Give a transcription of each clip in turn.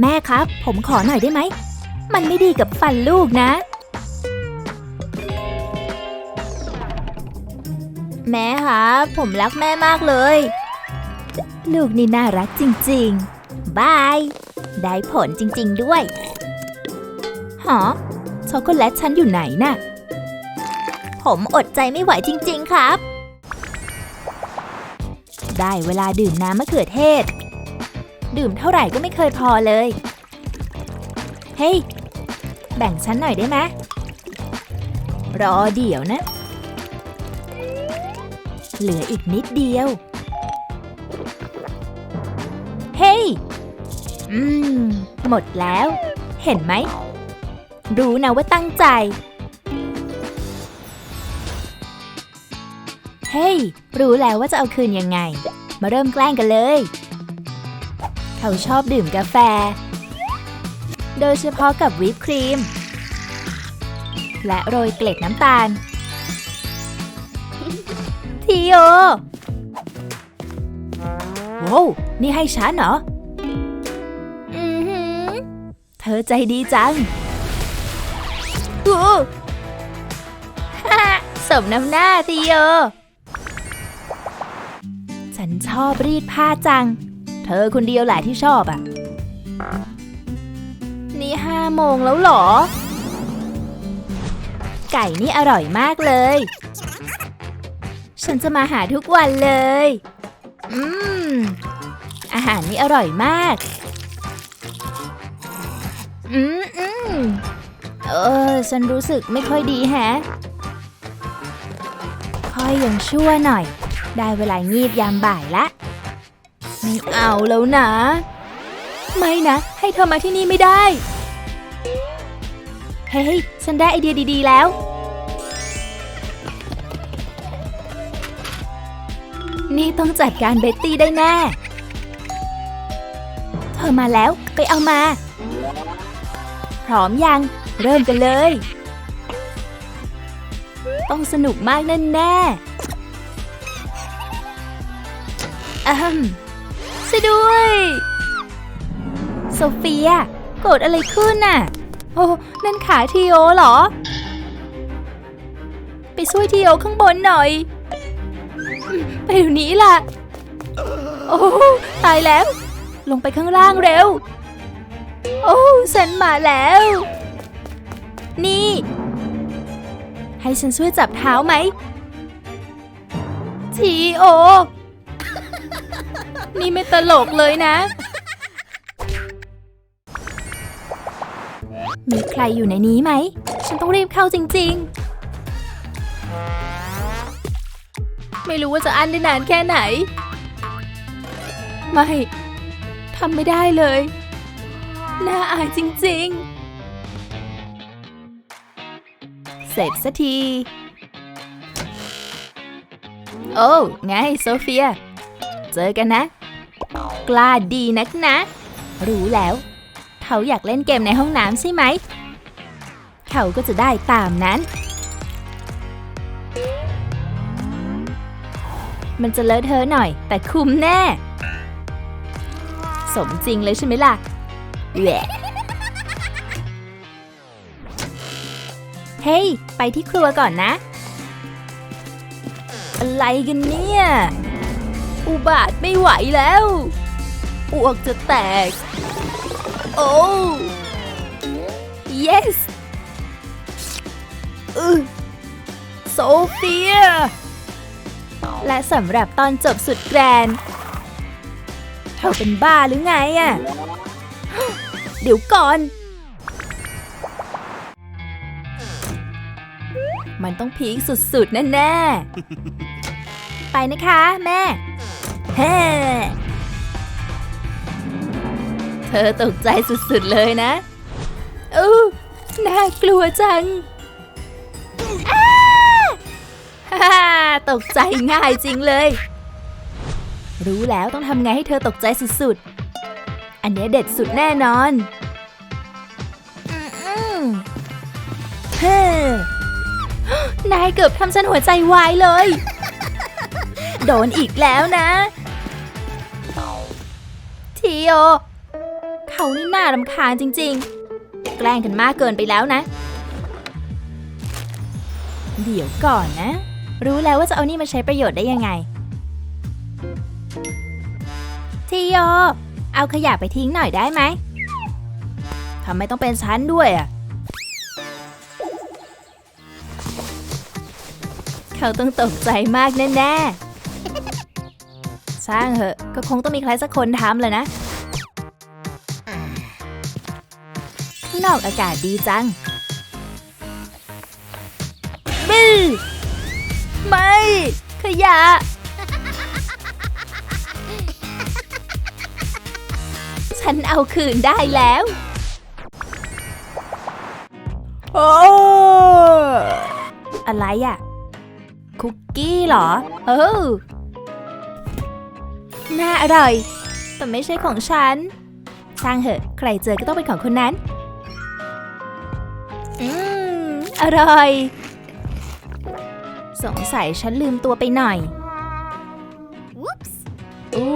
แม่ครับ ผมขอหน่อยได้ไหม มันไม่ดีกับฟันลูกนะ แม่ครับผมรักแม่มากเลย ลูกนี่น่ารักจริงๆ บาย ได้ผลจริงๆด้วย หอช็อกโกแลตฉันอยู่ไหนน่ะ ผมอดใจไม่ไหวจริงๆครับ ได้เวลาดื่มน้ำมะเขือเทศ ดื่มเท่าไหร่ก็ไม่เคยพอเลย เฮ้ย แบ่งฉันหน่อยได้ไหมรอเดี๋ยวนะ เหลืออีกนิดเดียว เฮ้ย อืม หมดแล้ว เห็นไหม รู้นะว่าตั้งใจ เฮ้ย รู้แล้วว่าจะเอาคืนยังไง มาเริ่มแกล้งกันเลย เขาชอบดื่มกาแฟ โดยเฉพาะกับวิปครีม และโรยเกล็ดน้ำตาล ทีโอโว้วนี่ให้ฉันเหรออือหือเธอใจดีจังอู้ฮ่าสมน้ำหน้าทีโอ ฉันชอบรีดผ้าจัง เธอคนเดียวแหละที่ชอบอะ นี่ห้าโมงแล้วหรอ ไก่นี่อร่อยมากเลย ฉันจะมาหาทุกวันเลย อืม อาหารนี่อร่อยมาก อืมอืมเออ ฉันรู้สึกไม่ค่อยดีแฮะค่อยยังชั่วหน่อย ได้เวลางีบยามบ่ายละ ไม่เอาแล้วนะ ไม่นะ ให้เธอมาที่นี่ไม่ได้ เฮ้ยฉันได้ไอเดียดีๆแล้ว นี่ต้องจัดการเบ็ตตี้ได้แน่ เธอมาแล้วไปเอามา พร้อมยัง เริ่มกันเลย ต้องสนุกมากแน่แน่อ วยด้วย โซเฟียเกิดอะไรขึ้นน่ะ โอ้นั่นขาทีโอเหรอ ไปช่วยทีโอข้างบนหน่อย ไปเดี๋ยวนี้ล่ะ โอ้ตายแล้ว ลงไปข้างล่างเร็ว โอ้ฉันมาแล้ว นี่ ให้ฉันช่วยจับเท้าไหมทีโอ นี่ไม่ตลกเลยนะ มีใครอยู่ในนี้ไหม ฉันต้องรีบเข้าจริง ๆ ไม่รู้ว่าจะอั้นได้นานแค่ไหน ไม่ทำไม่ได้เลย น่าอายจริง ๆ เสร็จสักที โอ้ ไงโซเฟีย เจอกันนะ กล้าดีนักนะ รู้แล้ว เขาอยากเล่นเกมในห้องน้ำใช่ไหม เขาก็จะได้ตามนั้น มันจะเลอะเทอะหน่อย แต่คุ้มแน่ สมจริงเลยใช่ไหมล่ะแหวะเฮ้ย ไปที่ครัวก่อนนะ อะไรกันเนี่ย อุบาทไม่ไหวแล้วอ้วกจะแตก โอ้ yes อือโซเฟีย และสำหรับตอนจบสุดแกรนเธอเป็นบ้าหรือไงอะเดี๋ยวก่อน มันต้องพีคสุดๆ แน่ ๆ ไปนะคะ แม่ เฮ้เธอตกใจสุดๆเลยนะอู้น่ากลัวจังอ้าฮ่าตกใจง่ายจริงเลย รู้แล้วต้องทำไงให้เธอตกใจสุดๆ อันเนี้ยเด็ดสุดแน่นอนอืมๆเฮ้นายเกือบทำฉันหัวใจวายเลย โดนอีกแล้วนะ ทีโอ เขานี่น่ารำคาญจริง ๆ แกล้งกันมากเกินไปแล้วนะ เดี๋ยวก่อนนะ รู้แล้วว่าจะเอานี่มาใช้ประโยชน์ได้ยังไง ทีโยเอาขยะไปทิ้งหน่อยได้ไหมทำไมต้องเป็นฉันด้วยอะ เขาต้องตกใจมากแน่ๆ ช่างเหอะ ก็คงต้องมีใครสักคนทำเลยนะ ข้างนอกอากาศดีจังบึ้ไม่ ขยะ ฉันเอาคืนได้แล้ว โอ้อะไรอะ คุกกี้เหรอ เออ น่าอร่อย แต่ไม่ใช่ของฉัน ช่างเหอะ ใครเจอก็ต้องเป็นของคนนั้น อืม อร่อย สงสัยฉันลืมตัวไปหน่อยอู้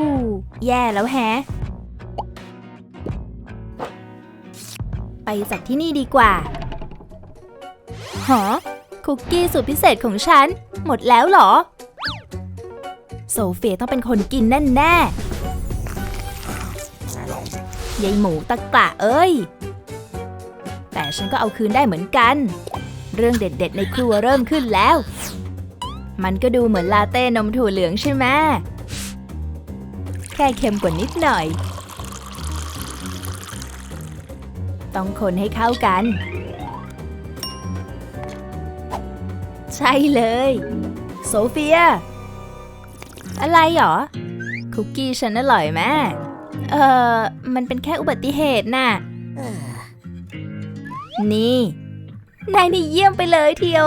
แย่แล้วแฮะ ไปจากที่นี่ดีกว่า หอ คุกกี้สูตรพิเศษของฉัน หมดแล้วเหรอ โซเฟียต้องเป็นคนกินแน่แน่ยายหมูตะกละเอ้ย แต่ฉันก็เอาคืนได้เหมือนกัน เรื่องเด็ดๆ ในครัวเริ่มขึ้นแล้ว มันก็ดูเหมือนลาเต้นมถั่วเหลืองใช่ไหมแค่เค็มกว่านิดหน่อย ต้องคนให้เข้ากัน ใช่เลย โซเฟีย อะไรหรอ คุกกี้ฉันอร่อยไหมเออมันเป็นแค่อุบัติเหตุน่ะ นี่ นายนี่เยี่ยมไปเลยทีโอ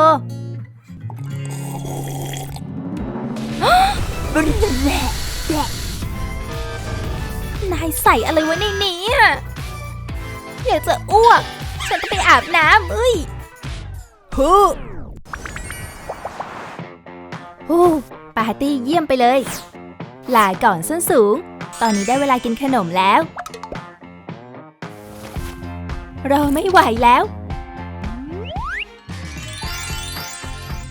นายใส่อะไรไว้ในนี้อะอยากจะอ้วก ฉันจะไปอาบน้ำเอ้ยฮู้ฮู้ ปาร์ตี้เยี่ยมไปเลย ลาก่อนส้นสูง ตอนนี้ได้เวลากินขนมแล้ว เราไม่ไหวแล้ว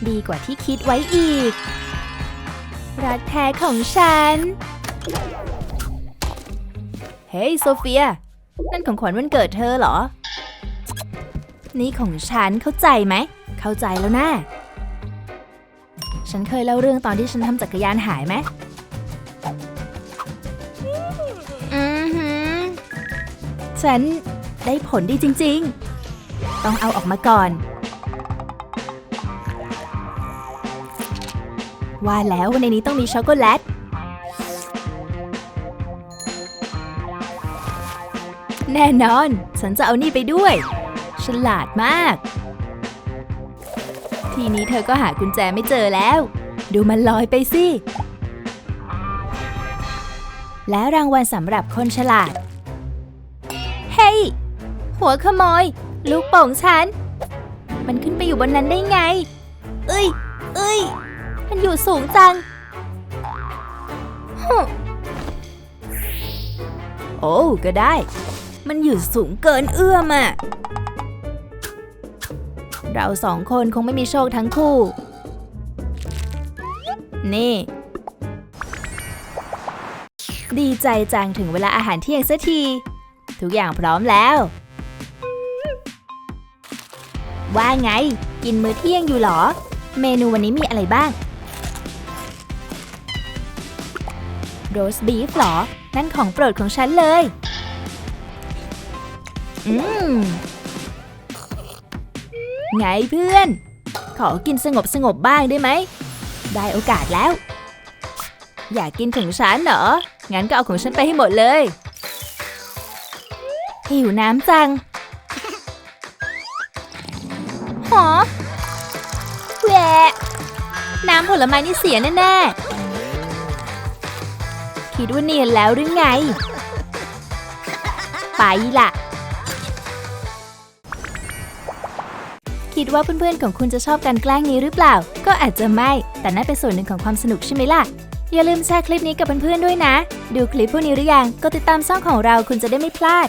ดีกว่าที่คิดไว้อีก รักแท้ของฉัน เฮ้ยโซเฟีย นั่นของขวัญวันเกิดเธอเหรอ นี่ของฉันเข้าใจไหม เข้าใจแล้วนะ ฉันเคยเล่าเรื่องตอนที่ฉันทำจักรยานหายไหม อือหือ ฉันได้ผลดีจริง ๆ ต้องเอาออกมาก่อน ว่าแล้ววันในนี้ต้องมีช็อกโกแลต แน่นอน ฉันจะเอานี่ไปด้วย ฉลาดมาก ทีนี้เธอก็หากุญแจไม่เจอแล้ว ดูมันลอยไปสิ และรางวัลสำหรับคนฉลาด เฮ้ย หัวขโมย ลูกโป่งฉัน มันขึ้นไปอยู่บนนั้นได้ไง เอ้ย เอ้ย มันอยู่สูงจังโอ้ก็ได้ มันอยู่สูงเกินเอื้อมอะ เราสองคนคงไม่มีโชคทั้งคู่ นี่ ดีใจจังถึงเวลาอาหารเที่ยงสักที ทุกอย่างพร้อมแล้ว ว่าไง กินมื้อเที่ยงอยู่หรอ เมนูวันนี้มีอะไรบ้างโรสบีฟหรอ นั่นของโปรดของฉันเลย อืม ไงเพื่อน ขอกินสงบสงบบ้างได้ไหม ได้โอกาสแล้ว อยากกินถึงฉันเหรอ งั้นก็เอาของฉันไปให้หมดเลย หิวน้ำจังหอแหวน้ำผลไม้นี่เสียแน่ๆ คิดว่าเนียนแล้วหรือไง ไปล่ะ คิดว่าเพื่อนๆของคุณจะชอบการแกล้งนี้หรือเปล่า ก็อาจจะไม่ แต่นั่นเป็นส่วนหนึ่งของความสนุกใช่ไหมล่ะ อย่าลืมแชร์คลิปนี้กับเพื่อนๆด้วยนะ ดูคลิปพวกนี้หรือยัง ก็ติดตามช่องของเราคุณจะได้ไม่พลาด